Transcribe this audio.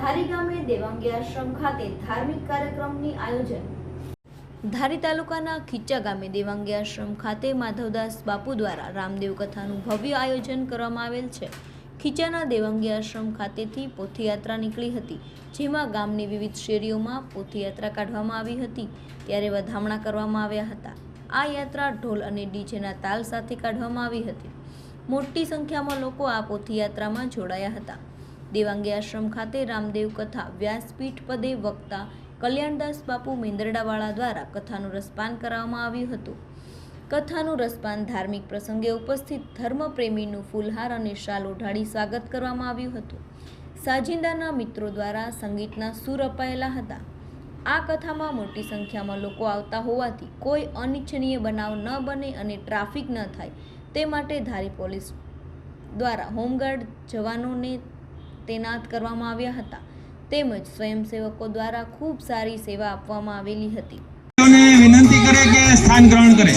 ધારી ગામે દેવાંગી આશ્રમ ખાતે ધાર્મિક કાર્યક્રમની આયોજન. ધારી તાલુકાના ખીચા ગામે દેવાંગી આશ્રમ ખાતે માધવદાસ બાપુ દ્વારા રામદેવ કથાનું ભવ્ય આયોજન કરવામાં આવેલ છે. ખીચાના દેવાંગી આશ્રમ ખાતેથી પોથીયાત્રા નીકળી હતી, જેમાં ગામની વિવિધ શેરીઓમાં પોથીયાત્રા કાઢવામાં આવી હતી, ત્યારે વધામણા કરવામાં આવ્યા હતા. આ યાત્રા ઢોલ અને ડીજેના તાલ સાથે કાઢવામાં આવી હતી. મોટી સંખ્યામાં લોકો આ પોથીયાત્રામાં જોડાયા હતા. દેવાંગી આશ્રમ ખાતે રામદેવ કથા વ્યાસપીઠ પદે વક્તા કલ્યાણદાસ બાપુ મેંદરડાવાળા દ્વારા કથાનું રસપાન કરાવવામાં આવ્યું હતું. કથાનું રસપાન ધાર્મિક પ્રસંગે ઉપસ્થિત ધર્મપ્રેમીનું ફૂલહાર અને શાલ ઓઢાડી સ્વાગત કરવામાં આવ્યું હતું. સાજિંદાના મિત્રો દ્વારા સંગીતના સૂર અપાયેલા હતા. આ કથામાં મોટી સંખ્યામાં લોકો આવતા હોવાથી કોઈ અનિચ્છનીય બનાવ ન બને અને ટ્રાફિક ન થાય. તે માટે ધારી પોલીસ દ્વારા હોમગાર્ડ જવાનોને તૈનાત કરવામાં આવ્યા હતા. તેમજ સ્વયંસેવકો દ્વારા ખૂબ સારી સેવા આપવામાં આવેલી હતી. વિનંતી કરે કે સ્થાન ગ્રહણ કરે.